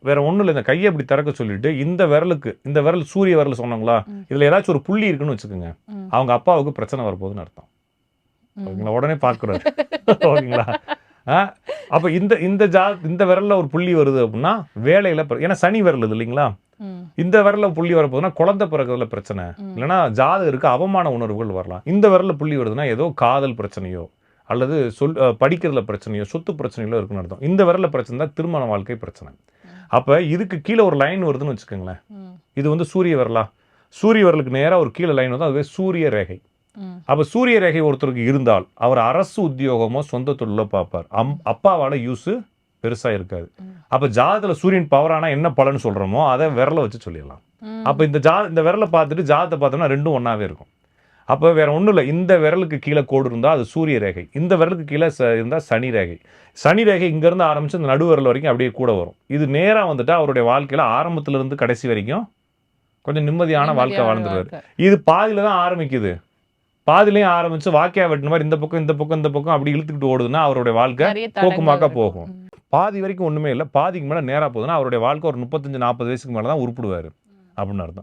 வேற ஒண்ணும் இல்லை இந்த கையை இப்படி திறக்க சொல்லிட்டு இந்த விரலுக்கு இந்த விரல் சூரிய விரல் சொன்னாங்களா. இதுல ஏதாச்சும் ஒரு புள்ளி இருக்குன்னு வச்சுக்கோங்க. அவங்க அப்பாவுக்கு பிரச்சனை வரப்போகுதுன்னு அர்த்தம். ஓகேங்களா உடனே பார்க்குறாரு ஓகேங்களா அப்ப இந்த இந்த ஜா இந்த விரல்ல ஒரு புள்ளி வருது அப்படின்னா வேலையில ஏன்னா சனி விரல் இது இல்லைங்களா. இந்த விரல்ல புள்ளி வரப்போகுதுன்னா குழந்தை பிறகுறதுல பிரச்சனை ம். இல்லைன்னா ஜாதகருக்கு அவமான உணர்வுகள் வரலாம் இந்த விரல்ல புள்ளி வருதுன்னா ஏதோ காதல் பிரச்சனையோ அல்லது சொல் படிக்கிறதுல பிரச்சனையோ சொத்து பிரச்சனைகளோ இருக்குன்னு அர்த்தம் இந்த விரல்ல பிரச்சனை தான் திருமண வாழ்க்கை பிரச்சனை அப்ப இதுக்கு கீழே ஒரு லைன் வருதுன்னு வச்சுக்கோங்களேன். இது வந்து சூரிய விரலா சூரிய விரலுக்கு நேரா ஒரு கீழே லைன் வந்து அதுவே சூரிய ரேகை. அப்ப சூரிய ரேகை ஒருத்தருக்கு இருந்தால் அவர் அரசு உத்தியோகமோ சொந்த தொழிலோ பார்ப்பார் அம் அப்பாவால யூஸ் பெருசா இருக்காது. அப்ப ஜாதத்துல சூரியன் பவரானா என்ன பலன் சொல்றோமோ அதை விரலை வச்சு சொல்லிடலாம். அப்ப இந்த ஜா இந்த விரலை பார்த்துட்டு ஜாதத்தை பார்த்தோம்னா ரெண்டும் ஒண்ணாவே இருக்கும் அப்ப வேற ஒண்ணும் இல்லை. இந்த விரலுக்கு கீழே கோடு இருந்தா அது சூரிய ரேகை. இந்த விரலுக்கு கீழே ச- இருந்தா சனி ரேகை. சனி ரேகை இங்க இருந்து ஆரம்பிச்சு இந்த நடு விரல் வரைக்கும் அப்படியே கூட வரும். இது நேரா வந்துட்டா அவருடைய வாழ்க்கையில ஆரம்பத்துல இருந்து கடைசி வரைக்கும் கொஞ்சம் நிம்மதியான வாழ்க்கை வாழ்ந்துருவாரு. இது பாதியில தான் ஆரம்பிக்குது. பாதிலையும் ஆரம்பிச்சு வாக்கியா வெட்டின மாதிரி இந்த பக்கம் இந்த பக்கம் இந்த பக்கம் அப்படி இழுத்துக்கிட்டு ஓடுதுன்னா அவருடைய வாழ்க்கை போக்குமாக்கா. போகும். பாதி வரைக்கும் ஒண்ணுமே இல்லை. பாதிக்கு மேல நேரா போகுதுன்னா அவருடைய வாழ்க்கை ஒரு முப்பத்தஞ்சு நாற்பது வயசுக்கு மேல தான் உருப்பிடுவாரு. அப்படின்னு அர்த்தம்.